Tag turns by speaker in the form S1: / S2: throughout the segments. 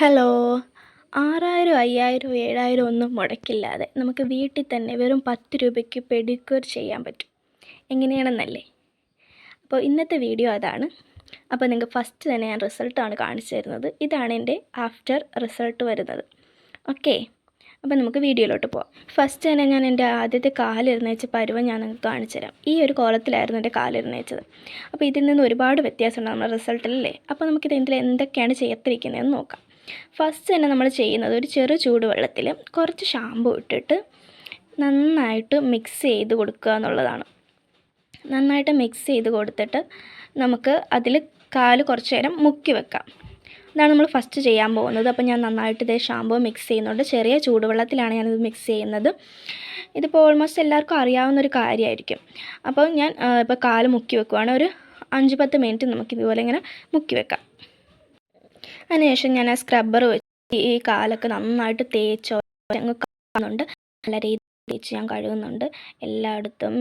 S1: Hello. ആറായിരം അയ്യായിരം ഏഴായിരം ഒന്നും മുടക്കില്ലാതെ നമുക്ക് വീട്ടിൽ തന്നെ വെറും പത്ത് രൂപയ്ക്ക് പെഡിക്യൂർ ചെയ്യാൻ പറ്റും. എങ്ങനെയാണെന്നല്ലേ? അപ്പോൾ ഇന്നത്തെ വീഡിയോ അതാണ്. അപ്പോൾ നിങ്ങൾക്ക് ഫസ്റ്റ് തന്നെ ഞാൻ റിസൾട്ടാണ് കാണിച്ചു തരുന്നത്. ഇതാണ് എന്റെ ആഫ്റ്റർ റിസൾട്ട് വരുന്നത്. ഓക്കെ അപ്പോൾ നമുക്ക് വീഡിയോയിലോട്ട് പോവാം. ഫസ്റ്റ് തന്നെ ഞാൻ എന്റെ ആദ്യത്തെ കാലിരുന്നേച്ച പരുവം ഞാൻ നിങ്ങൾക്ക് കാണിച്ചു തരാം. ഈ ഒരു കോലത്തിലായിരുന്നു എന്റെ കാലിരുന്നേച്ചത് അപ്പോൾ ഇതിൽ നിന്ന് ഒരുപാട് വ്യത്യാസമുണ്ട് നമ്മുടെ റിസൾട്ടിലല്ലേ അപ്പോൾ നമുക്കിത് ഇതിൽ എന്തൊക്കെയാണ് ചെയ്യത്തിരിക്കുന്നതെന്ന് നോക്കാം. ഫസ്റ്റ് തന്നെ നമ്മൾ ചെയ്യുന്നത് ഒരു ചെറു ചൂടുവെള്ളത്തിൽ കുറച്ച് ഷാമ്പു ഇട്ടിട്ട് നന്നായിട്ട് മിക്സ് ചെയ്ത് കൊടുക്കുക എന്നുള്ളതാണ്. നന്നായിട്ട് മിക്സ് ചെയ്ത് കൊടുത്തിട്ട് നമുക്ക് അതിൽ കാൽ കുറച്ച് നേരം മുക്കി വെക്കാം. ഇതാണ് നമ്മൾ ഫസ്റ്റ് ചെയ്യാൻ പോകുന്നത്. അപ്പോൾ ഞാൻ നന്നായിട്ട് ഇതേ ഷാമ്പു മിക്സ് ചെയ്യുന്നുണ്ട്. ചെറിയ ചൂടുവെള്ളത്തിലാണ് ഞാനിത് മിക്സ് ചെയ്യുന്നത്. ഇതിപ്പോൾ ഓൾമോസ്റ്റ് എല്ലാവർക്കും അറിയാവുന്ന ഒരു കാര്യമായിരിക്കും. അപ്പോൾ ഞാൻ ഇപ്പോൾ കാൽ മുക്കി വെക്കുവാണ്. ഒരു അഞ്ച് പത്ത് മിനിറ്റ് നമുക്ക് ഇതുപോലെ ഇങ്ങനെ മുക്കി വെക്കാം. അതിനുശേഷം ഞാൻ ആ സ്ക്രബ്ബർ വെച്ച് ഈ കാലൊക്കെ നന്നായിട്ട് തേച്ചോ ഞങ്ങൾ കാണുന്നുണ്ട്. നല്ല രീതിയിൽ തേച്ച് ഞാൻ കഴുകുന്നുണ്ട്. എല്ലായിടത്തും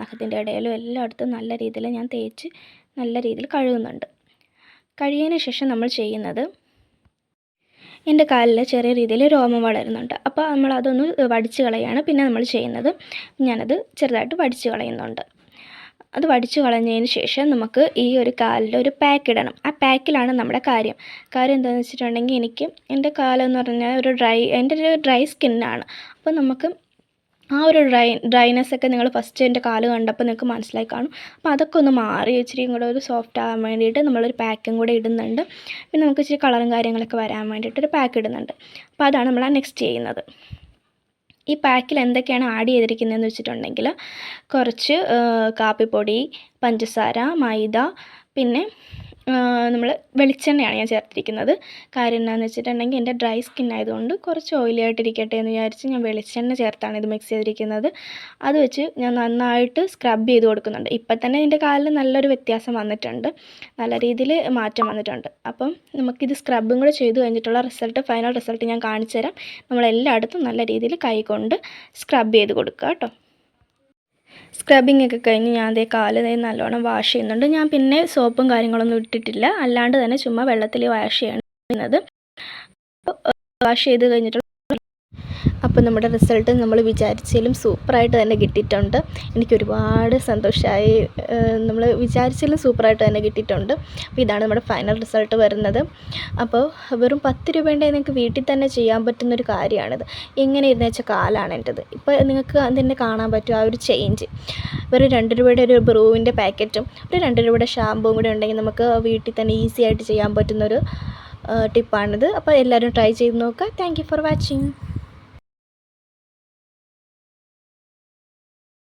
S1: നഖത്തിന്റെ ഇടയിലും എല്ലായിടത്തും നല്ല രീതിയിൽ ഞാൻ തേച്ച് നല്ല രീതിയിൽ കഴുകുന്നുണ്ട്. കഴിയതിന് ശേഷം നമ്മൾ ചെയ്യുന്നത് എന്റെ കാലിൽ ചെറിയ രീതിയിൽ രോമം വളരുന്നുണ്ട്. അപ്പോൾ നമ്മൾ അതൊന്ന് വടിച്ച് കളയാണ്. പിന്നെ നമ്മൾ ചെയ്യുന്നത് ഞാനത് ചെറുതായിട്ട് വടിച്ച് കളയുന്നുണ്ട്. അത് വടിച്ചു കളഞ്ഞതിന് ശേഷം നമുക്ക് ഈ ഒരു കാലിൽ ഒരു പാക്ക് ഇടണം. ആ പാക്കിലാണ് നമ്മുടെ കാര്യം. കാര്യം എന്താണെന്ന് വെച്ചിട്ടുണ്ടെങ്കിൽ എനിക്ക് എന്റെ കാലെന്ന് പറഞ്ഞാൽ ഒരു ഡ്രൈ എന്റെ ഒരു ഡ്രൈ സ്കിന്നാണ് അപ്പോൾ നമുക്ക് ആ ഒരു ഡ്രൈ ഡ്രൈനെസ് ഒക്കെ നിങ്ങൾ ഫസ്റ്റ് എന്റെ കാൽ കണ്ടപ്പോൾ നിങ്ങൾക്ക് മനസ്സിലായി കാണും. അപ്പോൾ അതൊക്കെ ഒന്ന് മാറി ഇച്ചിരി കൂടെ ഒരു സോഫ്റ്റ് ആകാൻ വേണ്ടിയിട്ട് നമ്മളൊരു പാക്കും കൂടെ ഇടുന്നുണ്ട്. പിന്നെ നമുക്ക് ഇച്ചിരി കളറും കാര്യങ്ങളൊക്കെ വരാൻ വേണ്ടിയിട്ട് ഒരു പാക്ക് ഇടുന്നുണ്ട്. അപ്പോൾ അതാണ് നമ്മൾ ആ നെക്സ്റ്റ് ചെയ്യുന്നത്. ഈ പാക്കിൽ എന്തൊക്കെയാണ് ആഡ് ചെയ്തിരിക്കുന്നതെന്ന് വെച്ചിട്ടുണ്ടെങ്കിൽ കുറച്ച് കാപ്പിപ്പൊടി പഞ്ചസാര മൈദ പിന്നെ നമ്മൾ വെളിച്ചെണ്ണയാണ് ഞാൻ ചേർത്തിരിക്കുന്നത്. കാര്യം എന്താണെന്ന് വെച്ചിട്ടുണ്ടെങ്കിൽ എന്റെ ഡ്രൈ സ്കിൻ ആയതുകൊണ്ട് കുറച്ച് ഓയിലി ആയിട്ടിരിക്കട്ടെ എന്ന് വിചാരിച്ച് ഞാൻ വെളിച്ചെണ്ണ ചേർത്താണ് ഇത് മിക്സ് ചെയ്തിരിക്കുന്നത്. അത് വെച്ച് ഞാൻ നന്നായിട്ട് സ്ക്രബ് ചെയ്ത് കൊടുക്കുന്നുണ്ട്. ഇപ്പം തന്നെ എന്റെ കാലിൽ നല്ലൊരു വ്യത്യാസം വന്നിട്ടുണ്ട്. നല്ല രീതിയിൽ മാറ്റം വന്നിട്ടുണ്ട്. അപ്പം നമുക്കിത് സ്ക്രബും കൂടെ ചെയ്ത് കഴിഞ്ഞിട്ടുള്ള റിസൾട്ട് ഫൈനൽ റിസൾട്ട് ഞാൻ കാണിച്ചു തരാം നമ്മളെല്ലായിടത്തും നല്ല രീതിയിൽ കൈ കൊണ്ട് സ്ക്രബ് ചെയ്ത് കൊടുക്കുക കേട്ടോ. സ്ക്രബിങ് ഒക്കെ കഴിഞ്ഞ് ഞാൻ അതേ കാൽ നല്ലോണം വാഷ് ചെയ്യുന്നുണ്ട്. ഞാൻ പിന്നെ സോപ്പും കാര്യങ്ങളൊന്നും ഇട്ടിട്ടില്ല. അല്ലാണ്ട് തന്നെ ചുമ്മാ വെള്ളത്തിൽ വാഷ് ചെയ്യുന്നത് വാഷ് ചെയ്ത് കഴിഞ്ഞിട്ട് അപ്പോൾ നമ്മുടെ റിസൾട്ട് നമ്മൾ വിചാരിച്ചാലും സൂപ്പറായിട്ട് തന്നെ കിട്ടിയിട്ടുണ്ട്. എനിക്ക് ഒരുപാട് സന്തോഷമായി നമ്മൾ വിചാരിച്ചാലും സൂപ്പറായിട്ട് തന്നെ കിട്ടിയിട്ടുണ്ട്. അപ്പോൾ ഇതാണ് നമ്മുടെ ഫൈനൽ റിസൾട്ട് വരുന്നത്. അപ്പോൾ വെറും പത്ത് രൂപേന്റെ നിങ്ങൾക്ക് വീട്ടിൽ തന്നെ ചെയ്യാൻ പറ്റുന്നൊരു കാര്യമാണിത്. എങ്ങനെ ഇരുന്ന് വെച്ച കാലാണ് എന്റെത്. ഇപ്പോൾ നിങ്ങൾക്ക് തന്നെ കാണാൻ പറ്റും ആ ഒരു ചേഞ്ച് വെറും രണ്ട് രൂപയുടെ ഒരു ബ്രൂവിന്റെ പാക്കറ്റും ഒരു രണ്ട് രൂപയുടെ ഷാമ്പുവും കൂടെ ഉണ്ടെങ്കിൽ നമുക്ക് വീട്ടിൽ തന്നെ ഈസി ആയിട്ട് ചെയ്യാൻ പറ്റുന്നൊരു ടിപ്പാണിത് അപ്പോൾ എല്ലാവരും ട്രൈ ചെയ്ത് നോക്കുക. Thank for watching